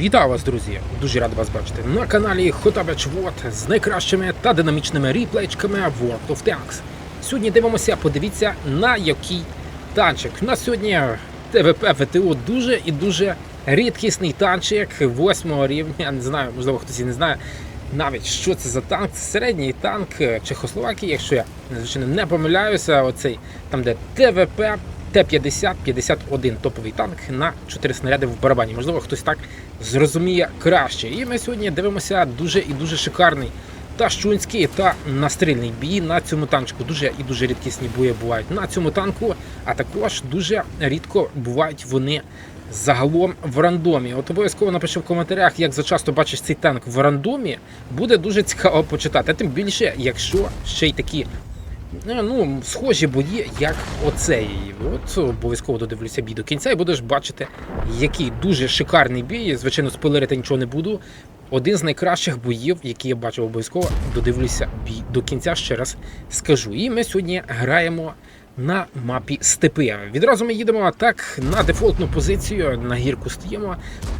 Вітаю вас, друзі! Дуже радий вас бачити на каналі Хотабач Вот з найкращими та динамічними ріплейчками World of Tanks. Сьогодні дивимося, подивіться, на який танчик. У нас сьогодні ТВП ВТО дуже і дуже рідкісний танчик 8 рівня. Не знаю, можливо, хтось і не знає навіть що це за танк. Це середній танк Чехословакії, якщо я звичайно не помиляюся. Оцей там, де ТВП Т-50-51 топовий танк на 4 снаряди в барабані. Можливо, хтось так зрозуміє краще. І ми сьогодні дивимося дуже і дуже шикарний та щунський та настрільний бій на цьому танчику. Дуже і дуже рідкісні бої бувають на цьому танку, а також дуже рідко бувають вони. Загалом в рандомі. От обов'язково напиши в коментарях, як зачасто бачиш цей танк в рандомі. Буде дуже цікаво почитати. Тим більше, якщо ще й такі ну, схожі бої, як оцей. От обов'язково додивлюся бій до кінця і будеш бачити, який дуже шикарний бій. Звичайно, спойлерити нічого не буду. Один з найкращих боїв, які я бачив обов'язково, додивлюся бій до кінця, ще раз скажу. І ми сьогодні граємо на мапі степи. Відразу ми їдемо так на дефолтну позицію. На гірку стоїмо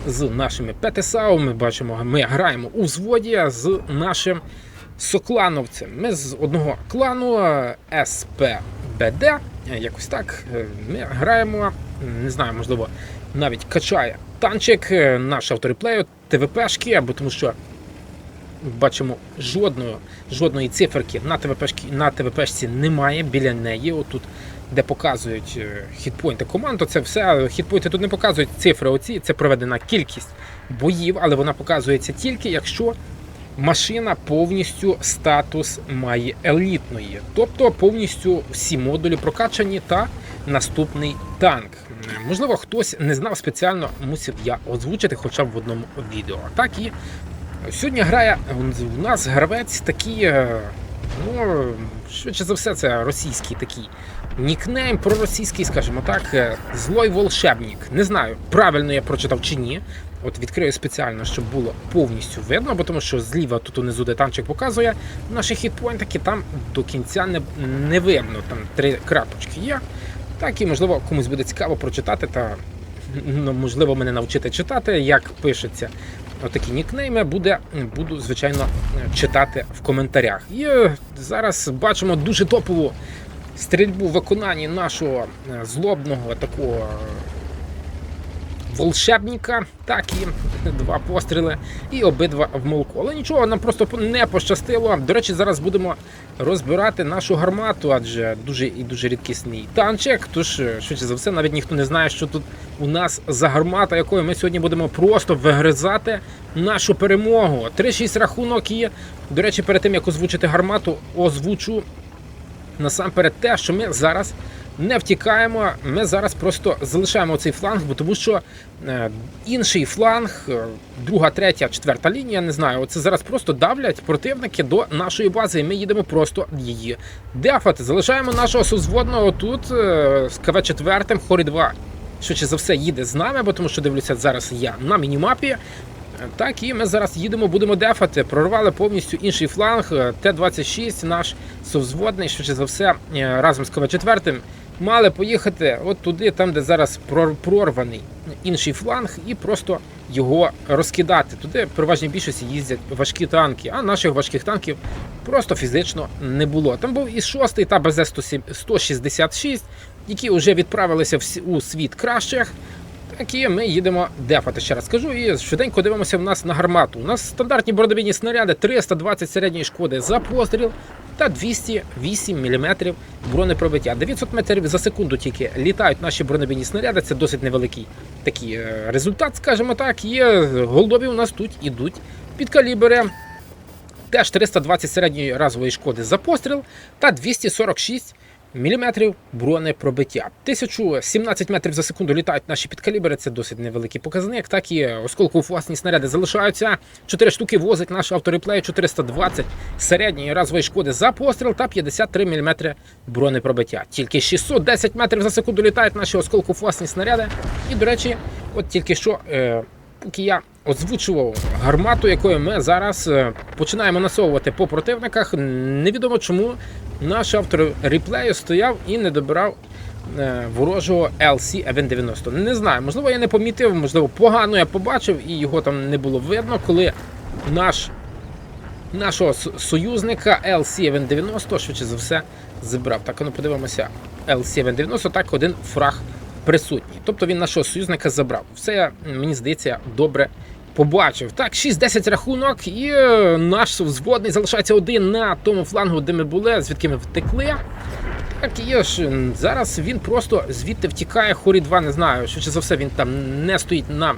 з нашими ПТСАУ. Ми бачимо, ми граємо у взводі з нашим соклановцем. Ми з одного клану е, СПБД. е, Якось так. Е, Ми граємо, не знаю, можливо, навіть качає танчик наш автореплею, ТВПшки, або тому що бачимо жодної, жодної циферки на ТВПшки, на ТВПшці немає біля неї. Отут, де показують хітпойнти команд, то це все хітпойнти тут не показують цифри. Оці це проведена кількість боїв, але вона показується тільки якщо машина повністю статус має елітної, тобто повністю всі модулі прокачані та наступний танк. Можливо, хтось не знав спеціально, мусив я озвучити хоча б в одному відео. Так і сьогодні грає у нас гравець такий, е, ну швидше за все, це російський такий нікнейм проросійський, скажімо так, е, злой волшебник. Не знаю, правильно я прочитав чи ні. От відкрию спеціально, щоб було повністю видно, бо тому що зліва тут унизу де танчик показує наші хітпойнтики, там до кінця не, не видно. Там три крапочки є. Так і можливо комусь буде цікаво прочитати та ну, можливо мене навчити читати, як пишеться. Отакі нікнейми буде, буду, звичайно, читати в коментарях. І е, зараз бачимо дуже топову стрільбу в виконанні нашого е, злобного такого волшебника. Так і два постріли, і обидва в. Але нічого, нам просто не пощастило. До речі, зараз будемо розбирати нашу гармату, адже дуже і дуже рідкісний танчик. Тож, е, швидше за все, навіть ніхто не знає, що тут у нас за гармата, якою ми сьогодні будемо просто вигризати нашу перемогу. 3-6 рахунок і, до речі, перед тим як озвучити гармату, озвучу насамперед те, що ми зараз не втікаємо. Ми зараз просто залишаємо цей фланг, бо тому що е, інший фланг, е, друга, третя, четверта лінія, не знаю, це зараз просто давлять противники до нашої бази, і ми їдемо просто її дефати. Залишаємо нашого созводного тут е, з КВ-4, Хорі 2. Швидше за все їде з нами, бо тому що дивлюся зараз я на мінімапі. Так, і ми зараз їдемо, будемо дефати. Прорвали повністю інший фланг. Т-26, наш совзводний, швидше за все, е, разом з КВ-4 мали поїхати от туди, там, де зараз прор- прорваний інший фланг, і просто його розкидати. Туди в переважній більшості їздять важкі танки, а наших важких танків просто фізично не було. Там був і 6 та БЗ-166, які вже відправилися у світ кращих. І ми їдемо дефати, ще раз скажу. І швиденько дивимося в нас на гармату. У нас стандартні бородовійні снаряди 320 середньої шкоди за постріл та 208 мм бронепробиття. 900 метрів за секунду тільки літають наші бронебійні снаряди. Це досить невеликий такий е, результат, скажімо так. Є голдові у нас тут ідуть під калібри. Теж 320 середньої разової шкоди за постріл та 246 мм бронепробиття. 1017 метрів за секунду літають наші підкалібри, це досить невеликий показник. Так і осколково власні снаряди залишаються. 4 штуки возить наш автореплей 420 середньої разової шкоди за постріл та 53 мм бронепробиття. Тільки 610 метрів за секунду літають наші осколково власні снаряди. І, до речі, от тільки що. Е, Поки я озвучував гармату, якою ми зараз е, починаємо насовувати по противниках, невідомо чому наш автор реплею стояв і не добирав е, ворожого LC Event 90. Не знаю, можливо, я не помітив, можливо, погано я побачив і його там не було видно, коли наш, нашого союзника LC Event 90 швидше за все забрав. Так, ну подивимося. LC Event 90, так один фраг присутній. Тобто він нашого союзника забрав. Все, мені здається, добре побачив. Так, 6-10 рахунок, і е, наш взводний залишається один на тому флангу, де ми були, звідки ми втекли. Так і ж. Зараз він просто звідти втікає. Хорі 2, не знаю. Швидше за все, він там не стоїть на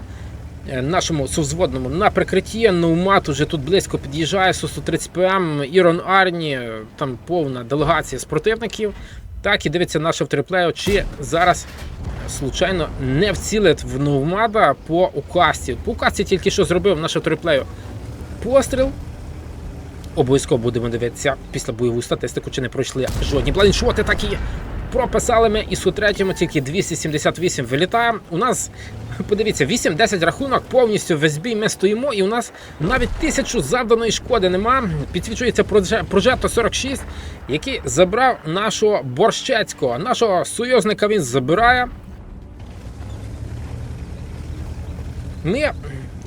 е, нашому совзводному на прикритті. Ноумат уже тут близько під'їжджає, су 130 ПМ, Ірон Арні, е, там повна делегація з противників. Так, і дивиться наше втриплею, чи зараз случайно не вцілить в Новмада по указці. По указці тільки що зробив наше втриплею постріл. Обов'язково будемо дивитися після бойову статистику, чи не пройшли жодні блайншоти такі. Прописали ми і су третьому тільки 278 вилітає. У нас, подивіться, 8-10 рахунок, повністю весь бій ми стоїмо, і у нас навіть тисячу завданої шкоди нема. Підсвічується Проже- Прожето 46, який забрав нашого Борщецького. Нашого союзника він забирає. Ми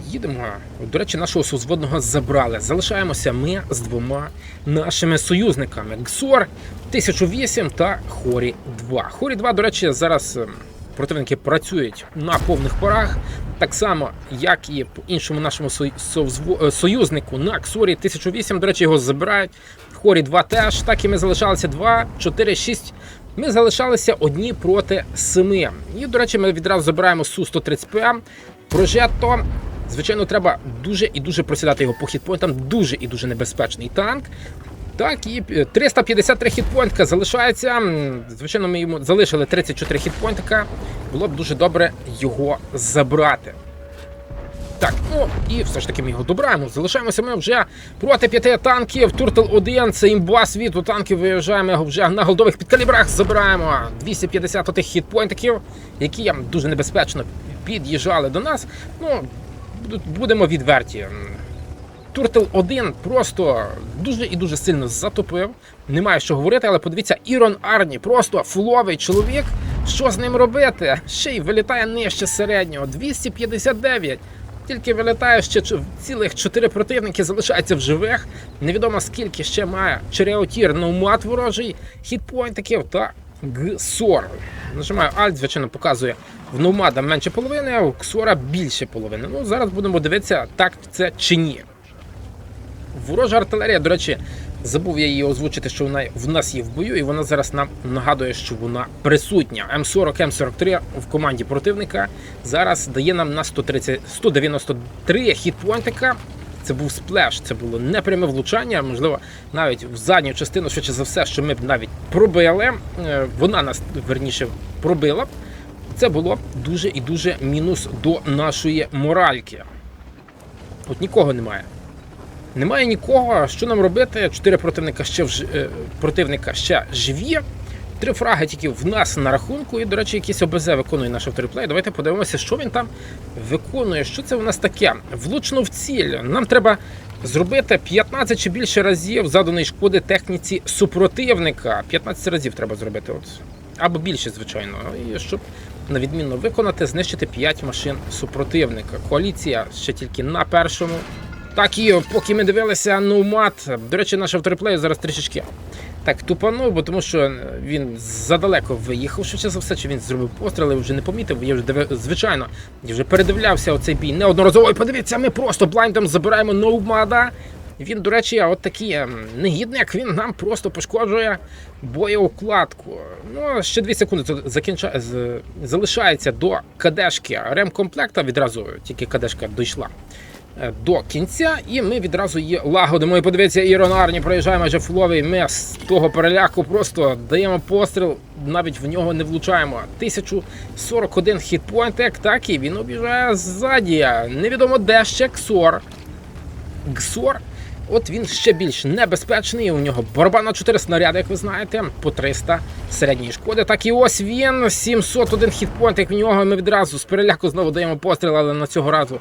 їдемо. До речі, нашого созводного забрали. Залишаємося ми з двома нашими союзниками: Гсор 1008 та Хорі 2. Хорі 2, до речі, зараз ем, противники працюють на повних парах. Так само, як і по іншому нашому е, союзнику на Ксорі 1008. До речі, його забирають. Хорі 2 теж. Так і ми залишалися 2, 4, 6. Ми залишалися одні проти семи. І, до речі, ми відразу забираємо Су-130ПМ. Прожетто. Звичайно, треба дуже і дуже просідати його по хітпойнтам. Дуже і дуже небезпечний танк. Так, і е, 353 хітпойнтка залишається. Звичайно, ми йому залишили 34 хітпойнтика. Було б дуже добре його забрати. Так, ну і все ж таки ми його добираємо. Залишаємося ми вже проти п'яти танків. Туртл 1 це імба світу. Танків виїжджаємо вже на голдових підкалібрах. Забираємо 250 отих хітпойнтиків, які дуже небезпечно під'їжджали до нас. Ну, будемо відверті. Туртл 1 просто дуже і дуже сильно затопив. Немає що говорити, але подивіться, Ірон Арні, просто фуловий чоловік. Що з ним робити? Ще й вилітає нижче середнього. 259. Тільки вилітає ще цілих 4 противники, залишається в живих. Невідомо скільки ще має Череотір, Наумат ворожий, хітпойнтиків та Гсор. Нажимаю Alt, звичайно, показує в Наумада менше половини, а у Ксора більше половини. Ну, зараз будемо дивитися, так це чи ні. Ворожа артилерія, до речі, забув я її озвучити, що вона в нас є в бою, і вона зараз нам нагадує, що вона присутня. М40, М43 в команді противника зараз дає нам на 130, 193 хітпойнтика. Це був сплеш, це було непряме влучання, можливо, навіть в задню частину, швидше за все, що ми б навіть пробили. Е, Вона нас верніше пробила. Це було дуже і дуже мінус до нашої моральки. От нікого немає. Немає нікого, що нам робити. Чотири противника ще в е, противника ще живі. Три фраги тільки в нас на рахунку. І, до речі, якийсь ОБЗ виконує наш авториплей. Давайте подивимося, що він там виконує. Що це у нас таке? Влучно в ціль. Нам треба зробити 15 чи більше разів заданої шкоди техніці супротивника. 15 разів треба зробити. От. Або більше, звичайно. І щоб на відмінно виконати, знищити 5 машин супротивника. Коаліція ще тільки на першому. Так і поки ми дивилися Ноумат, до речі, наш авториплей зараз трішечки так тупанув, бо тому що він задалеко виїхав, швидше за все, чи він зробив постріл, я вже не помітив. Я вже звичайно, я вже передивлявся оцей бій неодноразово. І подивіться, ми просто блайндом забираємо Ноумада. Він, до речі, от такий ем, негідник, він нам просто пошкоджує боєукладку. Ну, ще 2 секунди закінча... залишається до кадешки ремкомплекта. Відразу тільки кадешка дійшла е, до кінця, і ми відразу її лагодимо. І подивіться, Ірон Арні проїжджає майже фуловий. Ми з того переляку просто даємо постріл, навіть в нього не влучаємо. 1041 хітпойнтик, так і він обіжає ззаді. Невідомо де ще Ксор. Гсор. От він ще більш небезпечний. У нього барабан на 4 снаряди, як ви знаєте, по 300 середньої шкоди. Так і ось він 701 хітпойнт, як в нього. Ми відразу з переляку знову даємо постріл, але на цього разу.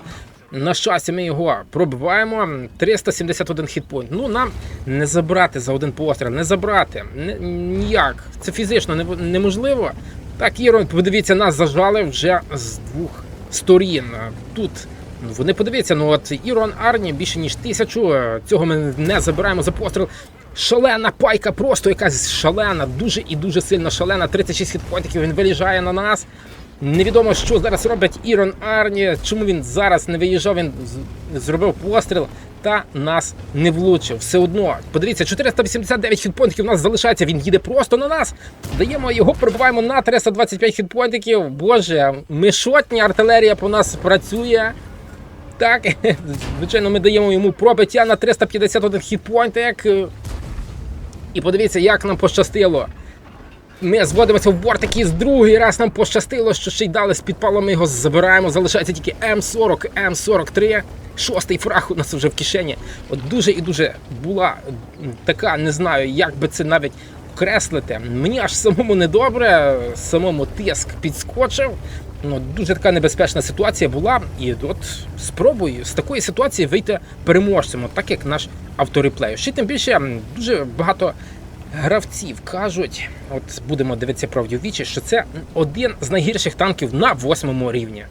На щастя, ми його пробиваємо. 371 хітпойнт. Ну, нам не забрати за один постріл, не забрати. Ніяк. Це фізично неможливо. Так, Ірон, подивіться, нас зажали вже з двох сторін. Тут вони подивіться, ну от Ірон Арні більше ніж тисячу. Цього ми не забираємо за постріл. Шалена пайка, просто якась шалена, дуже і дуже сильно шалена. 36 хітпоінтів він виїжджає на нас. Невідомо, що зараз робить Ірон Арні. Чому він зараз не виїжджав? Він зробив постріл та нас не влучив. Все одно, подивіться, 489 хітпоінтів у нас залишається. Він їде просто на нас. Даємо його, пробиваємо на 325 хітпоінтів. Боже, ми шотні, артилерія по нас працює. Так, звичайно, ми даємо йому пробиття на 351 хітпоінтик. І подивіться, як нам пощастило. Ми зводимося в бортик і з другий раз нам пощастило, що ще й дали з підпалом, ми його забираємо. Залишається тільки М40, М43. Шостий фраг у нас вже в кишені. От дуже і дуже була така, не знаю, як би це навіть окреслити. Мені аж самому недобре, самому тиск підскочив. Ну, дуже така небезпечна ситуація була. І от спробую з такої ситуації вийти переможцем, так як наш автореплей. Ще тим більше дуже багато гравців кажуть, от будемо дивитися правді в вічі, що це один з найгірших танків на восьмому рівні.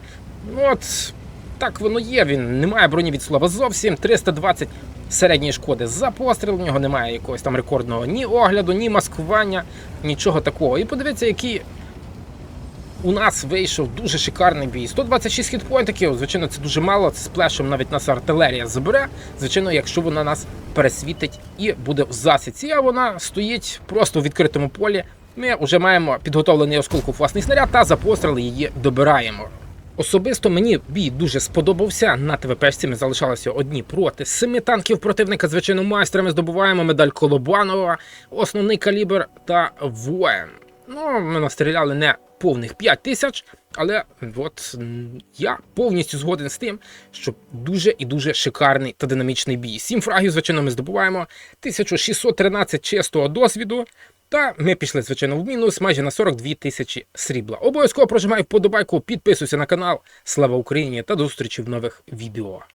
Ну от так воно є. Він не має броні від слова зовсім. 320 середньої шкоди за постріл. У нього немає якогось там рекордного ні огляду, ні маскування, нічого такого. І подивіться, які. У нас вийшов дуже шикарний бій. 126 хітпоінтиків, звичайно, це дуже мало. Це з плешем навіть нас артилерія забере. Звичайно, якщо вона нас пересвітить і буде в засіці, а вона стоїть просто у відкритому полі. Ми вже маємо підготовлений осколку власний снаряд та за постріли її добираємо. Особисто мені бій дуже сподобався. На ТВПшці ми залишалися одні проти семи танків противника. Звичайно, майстрами здобуваємо медаль Колобанова, основний калібр та воїн. Ну, ми настріляли не повних 5 тисяч, але от я повністю згоден з тим, що дуже і дуже шикарний та динамічний бій. Сім фрагів, звичайно, ми здобуваємо 1613 чистого досвіду. Та ми пішли, звичайно, в мінус майже на 42 тисячі срібла. Обов'язково прожимай вподобайку, підписуйся на канал. Слава Україні та до зустрічі в нових відео.